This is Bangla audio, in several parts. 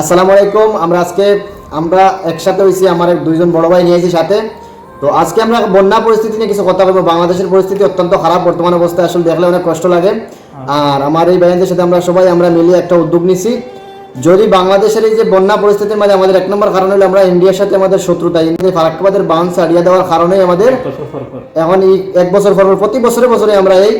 আসসালামু আলাইকুম আমরা আজকে আমরা একসাথে হয়েছি আমার দুইজন বড় ভাই নিয়েছি সাথে। তো আজকে আমরা বন্যা পরিস্থিতি নিয়ে কিছু কথা বলব। বাংলাদেশের পরিস্থিতি অত্যন্ত খারাপ বর্তমান অবস্থায় আসলে দেখলে অনেক কষ্ট লাগে। আর আমার এই ভাইদের সাথে আমরা সবাই আমরা মিলিয়ে একটা উদ্যোগ নিছি। যদি বাংলাদেশের এই যে বন্যা পরিস্থিতির মাঝে আমাদের এক নম্বর কারণ হলো আমরা ইন্ডিয়ার সাথে আমাদের শত্রুতা ইন্ডিয়া ফারাক্কাবাদের বাঁধ ছাড়িয়ে দেওয়ার কারণে আমাদের এখন এই এক বছর পর পর প্রতি বছরে বছরে আমরা এই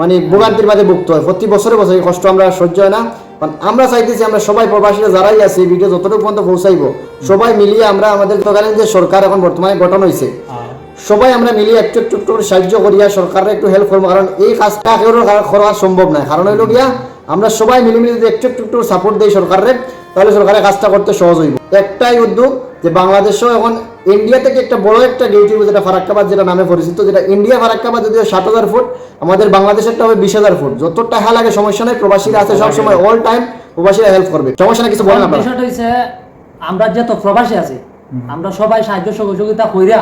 মানে ভোগান্তির মাঝে ভুগতে হয়। প্রতি বছরে বছরে কষ্ট আমরা সহ্য হয় না। কারণ আমরা চাইতেছি আমরা সবাই প্রবাসীরা যারাই আছে এই ভিডিও যতটুকু পর্যন্ত পৌঁছাইব সবাই মিলিয়ে আমরা আমাদের তৎকালীন যে সরকার এখন বর্তমানে গঠন হয়েছে হ্যাঁ, সবাই আমরা মিলিয়ে একটু একটু একটু করে সাহায্য করিয়া সরকারের একটু হেল্প করব কারণ এই কাজটা কেউ করা সম্ভব নয়। কারণ হইল গিয়া আমরা সবাই মিলে মিলে যদি একটু একটু একটু সাপোর্ট দিই সরকারের তাহলে সরকারের কাজটা করতে সহজ হইব। একটাই উদ্যোগ যে বাংলাদেশও এখন ইন্ডিয়া থেকে একটা বড় একটা গেট যেটা ফারাক্কাবাদ যেটা নামে পরিচিত যেটা ইন্ডিয়া ফারাক্কাবাদ যদিও ষাট হাজার ফুট আমাদের বাংলাদেশেরটা হবে বিশ হাজার ফুট। যত টাকা লাগে সমস্যা নাই প্রবাসীরা আছে সব সময় অল টাইম প্রবাসীরা হেল্প করবে। সমস্যা না কিছু বলেন আপনারা। বিষয়টা হচ্ছে আমরা যত প্রবাসী আছি আমরা সবাই সাহায্য সহযোগিতা কইরা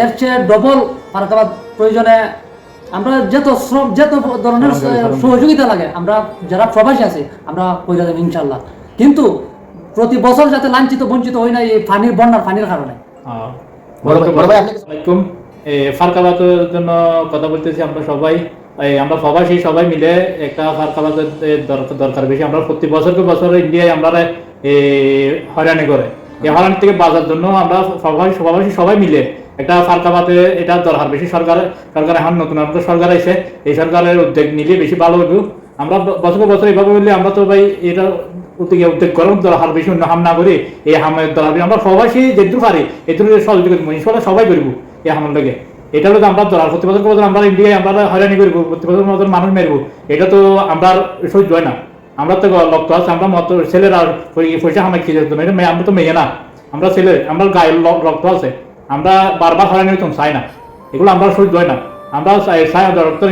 এর চেয়ে ডবল ফারাকাবাদ প্রয়োজনে আমরা যত শ্রম যত ধরনের সহযোগিতা লাগে আমরা যারা প্রবাসী আছি আমরা কইরা দেব ইনশাল্লাহ কিন্তু প্রতি বছর যাতে লাঞ্ছিত বঞ্চিত হই না এই পানির বন্যার পানির কারণে। ফারকাবাতের জন্য কথা বলতেছি আমরা সবাই। আমরা প্রবাসী সবাই মিলে একটা ফারকাবাতের দরকার দরকার বেশি। আমরা প্রতি বছরকে বছর ইন্ডিয়ায় আমরা হয়রানি করে। এই হয়রানি থেকে বাঁচার জন্য আমরা সবাই প্রবাসী সবাই মিলে একটা ফারকাবাতে এটা দরকার বেশি। সরকার সরকার এখন নতুন আমাদের সরকার এসে এই সরকারের উদ্যোগ নিলে বেশি ভালো হবে আমরা বছর বছর এইভাবে বললে আমরা তো ভাই এটা উদ্যোগে উদ্যোগ করুন দরকার বেশি অন্য হাম না করি, এই হামের দরকার আমরা প্রবাসী যেটুকু পারি, এটুকু সহযোগিতা করব ইনশাল্লাহ সবাই করব এই হামের লগে। এটা হলো আমরা দরকার প্রতি বছর আমরা ইন্ডিয়ায় আমরা হয়রানি করব প্রতি বছর মতো মানুষ মেরবো। এটা তো আমরা সহ্য হয় না। আমরা তো লক্ত আছে, আমরা মত ছেলেরা পয়- পয়সা হামাই খেয়ে যেত না এটা আমরা তো মেয়ে না। আমরা ছেলে, আমরা গায়ের রক্ত আছে। আমরা বারবার হয়রানি হইতাম, চাই না। এগুলো আমরা সহ্য হয় না। আমরা ডক্টর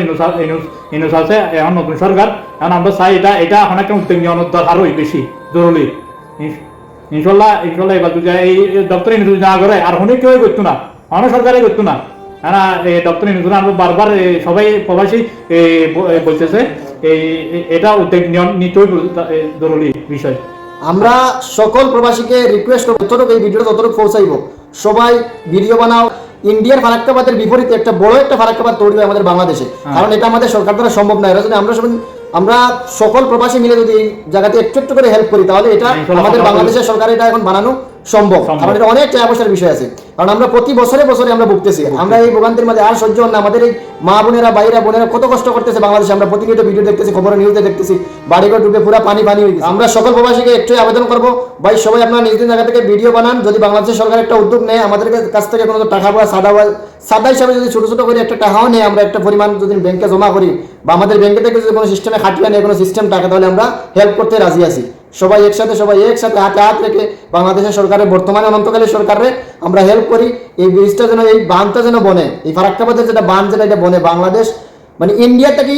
ইনুস আছে এখন নতুন সরকার এখন আমরা চাই এটা এটা এখন একটা উদ্যোগ নেওয়ার দরকার হয় বেশি জরুরি ইনশাল্লাহ ইনশাল্লাহ এবার যদি এই ডক্টর ইনুস না করে আর অনেক কেউ করতো না? অনেক সরকারে করতো না? হ্যাঁ এই ডক্টর ইনুস আমরা বারবার সবাই প্রবাসী বলতেছে এই এটা উদ্যোগ নিতেই জরুরি বিষয়। আমরা সকল প্রবাসীকে রিকোয়েস্ট যতটুকু এই ভিডিওটা ততটুকু পৌঁছাইব সবাই ভিডিও বানাও। ইন্ডিয়ার ফারাক্কাবাদের বিপরীতে একটা বড় একটা ফারাক্কাবাদ তৈরি হয় আমাদের বাংলাদেশে। কারণ এটা আমাদের সরকার দ্বারা সম্ভব নয় যদি আমরা সবাই আমরা সকল প্রবাসী মিলে যদি এই জায়গাতে একটু একটু করে হেল্প করি তাহলে এটা আমাদের বাংলাদেশের সরকার এটা এখন বানানো। সম্ভব। আমাদের অনেক টাকা পয়সার বিষয় আছে। কারণ আমরা প্রতি বছরে বছরে আমরা ভুগতেছি। আমরা এই ভোগান্তির মধ্যে আর সহ্য না। আমাদের এই মা বোনেরা বাইরা বোনেরা কত কষ্ট করতেছে বাংলাদেশে। আমরা প্রতিনিয়ত ভিডিও দেখতেছি খবরের নিউজে দেখতেছি। বাড়িঘর ডুবে পুরো পানি পানি হয়ে গেছে। আমরা সকল প্রবাসীকে একটু আবেদন করব ভাই সবাই আপনারা নিজ নিজ জায়গা থেকে ভিডিও বানান। যদি বাংলাদেশের সরকার একটা উদ্যোগ নেয় আমাদের কাছ থেকে কোনো টাকা বা সাদা বা সাদা হিসাবে যদি ছোট ছোট করে একটা টাকাও নেই আমরা একটা পরিমাণ যদি ব্যাংকে জমা করি বা আমাদের ব্যাংকে থেকে যদি কোনো সিস্টেমে খাটিয়ে নেই কোনো সিস্টেম টাকা তাহলে আমরা হেল্প করতে রাজি আছি। সবাই একসাথে সবাই একসাথে হাতে হাত রেখে বাংলাদেশের সরকারের বর্তমানে অনন্তকালের সরকারের আমরা হেল্প করি। এই ব্রিজটা যেন, এই বাঁধটা যেন বনে, এই ফারাক্কাবাদের যেটা বাঁধ, যেটা এটা বনে, বাংলাদেশ মানে ইন্ডিয়া থেকে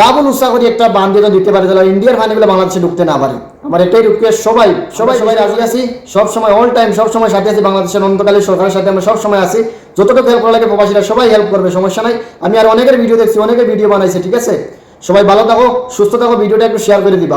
ডাবল উৎসাহ করে একটা বাঁধ যেন দিতে পারে তাহলে ইন্ডিয়ার পানিগুলো বাংলাদেশে ঢুকতে না পারে। আমার এটাই রিকোয়েস্ট সবাই সবাই সবাই রাজি আছি? সব সময় অল টাইম সব সময় সাথে আছি বাংলাদেশের অনন্তকালের সরকারের সাথে আমরা সব সময় আছি। যতটুকু হেল্প করা লাগে প্রবাসীরা সবাই হেল্প করবে, সমস্যা নাই। আমি আর অনেকের ভিডিও দেখছি, অনেকের ভিডিও বানাইছে, ঠিক আছে? সবাই ভালো থাকো, সুস্থ থাকো ভিডিওটা একটু শেয়ার করে দিবা।